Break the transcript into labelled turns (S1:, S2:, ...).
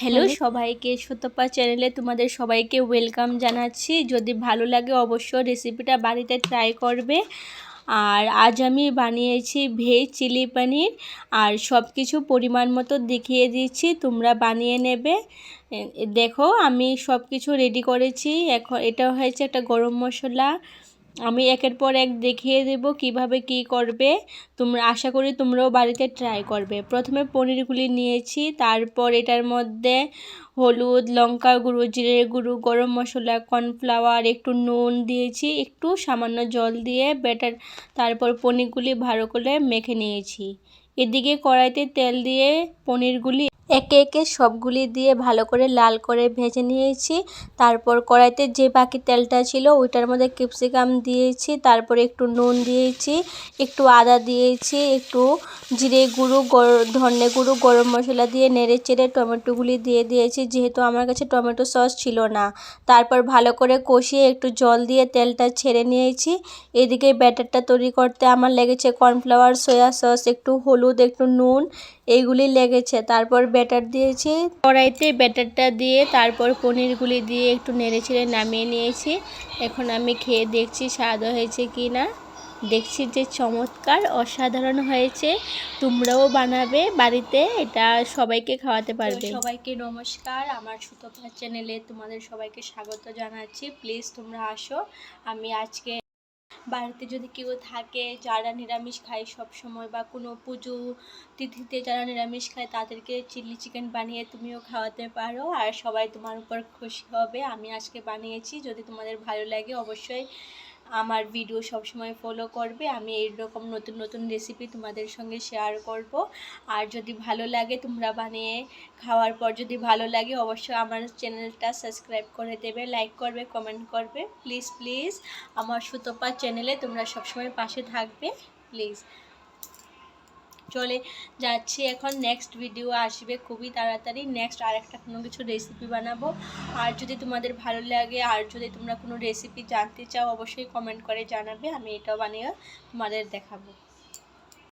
S1: Hello সবাইকে সত্যপা চ্যানেলে তোমাদের সবাইকে ওয়েলকাম জানাচ্ছি। যদি ভালো লাগে অবশ্যই রেসিপিটা বাড়িতে ট্রাই করবে। আর আজ আমি বানিয়েছি ভেজ চিলি পনির আর সব কিছু পরিমাণ মতো দেখিয়ে দিচ্ছি তোমরা বানিয়ে নেবে। দেখো আমি সব কিছু রেডি করেছি। এখন এটা হয়েছে একটা গরম মশলা। আমি একের পর এক দেখিয়ে দেব কীভাবে কি করবে। তোমরা আশা করি তোমরাও বাড়িতে ট্রাই করবে। প্রথমে পনিরগুলি নিয়েছি, তারপর এটার মধ্যে হলুদ, লঙ্কা গুঁড়ো, জিরে গুঁড়ো, গরম মশলা কর্নফ্লাওয়ার একটু নুন দিয়েছি, একটু সামান্য জল দিয়ে ব্যাটার তারপর পনিরগুলি ভালো করে মেখে নিয়েছি। এদিকে কড়াইতে তেল দিয়ে পনিরগুলি একে একে সবগুলি দিয়ে ভালো করে লাল করে ভেজে নিয়েছি। তারপর কড়াইতে যে বাকি তেলটা ছিল ওইটার মধ্যে ক্যাপসিকাম দিয়েছি, তারপরে একটু নুন দিয়েছি, একটু আদা দিয়েছি, একটু জিরে গুঁড়ো ধনে গুঁড়ো, গরম মশলা দিয়ে নেড়ে চেড়ে টমেটোগুলি দিয়ে দিয়েছি, যেহেতু আমার কাছে টমেটো সস ছিল না। তারপর ভালো করে কষিয়ে একটু জল দিয়ে তেলটা ছেড়ে নিয়েছি। এদিকে ব্যাটারটা তৈরি করতে আমার লেগেছে কর্নফ্লাওয়ার, সয়া সস, একটু হলুদ, একটু নুন এইগুলি লেগেছে। তারপর ব্যাটার দিয়েছি। কড়াইতে ব্যাটারটা দিয়ে তারপর পনিরগুলি দিয়ে একটু নেড়ে ছেড়ে নামিয়ে নিয়েছি। এখন আমি খেয়ে দেখছি স্বাদ হয়েছে কি না দেখছি যে চমৎকার অসাধারণ হয়েছে। তোমরাও বানাবে বাড়িতে এটা সবাইকে খাওয়াতে পারবে। সবাইকে নমস্কার। আমার সুতপা চ্যানেলে তোমাদের সবাইকে স্বাগত জানাচ্ছি। প্লিজ তোমরা আসো। আমি আজকে বাড়িতে যদি কেউ থাকে যারা নিরামিষ খায় সব সময় বা কোনো পুজো তিথিতে যারা নিরামিষ খায় তাদেরকে চিলি চিকেন বানিয়ে তুমিও খাওয়াতে পারো আর সবাই তোমার উপর খুশি হবে। আমি আজকে বানিয়েছি, যদি তোমাদের ভালো লাগে অবশ্যই আমার ভিডিও সবসময় ফলো করবে। আমি এইরকম নতুন নতুন রেসিপি তোমাদের সঙ্গে শেয়ার করব। আর যদি ভালো লাগে তোমরা বানিয়ে খাওয়ার পর যদি ভালো লাগে অবশ্যই আমার চ্যানেলটা সাবস্ক্রাইব করে দেবে লাইক করবে কমেন্ট করবে। প্লিজ প্লিজ আমার সুতপা চ্যানেলে তোমরা সবসময় পাশে থাকবে। প্লিজ চলে যাচ্ছি। এখন নেক্সট ভিডিও আসবে খুবই তাড়াতাড়ি। নেক্সট আর একটা কোনো কিছু রেসিপি বানাবো। আর যদি তোমাদের ভালো লাগে, আর যদি তোমরা কোনো রেসিপি জানতে চাও, অবশ্যই কমেন্ট করে জানাবে। আমি এটাও বানিয়ে তোমাদের দেখাবো।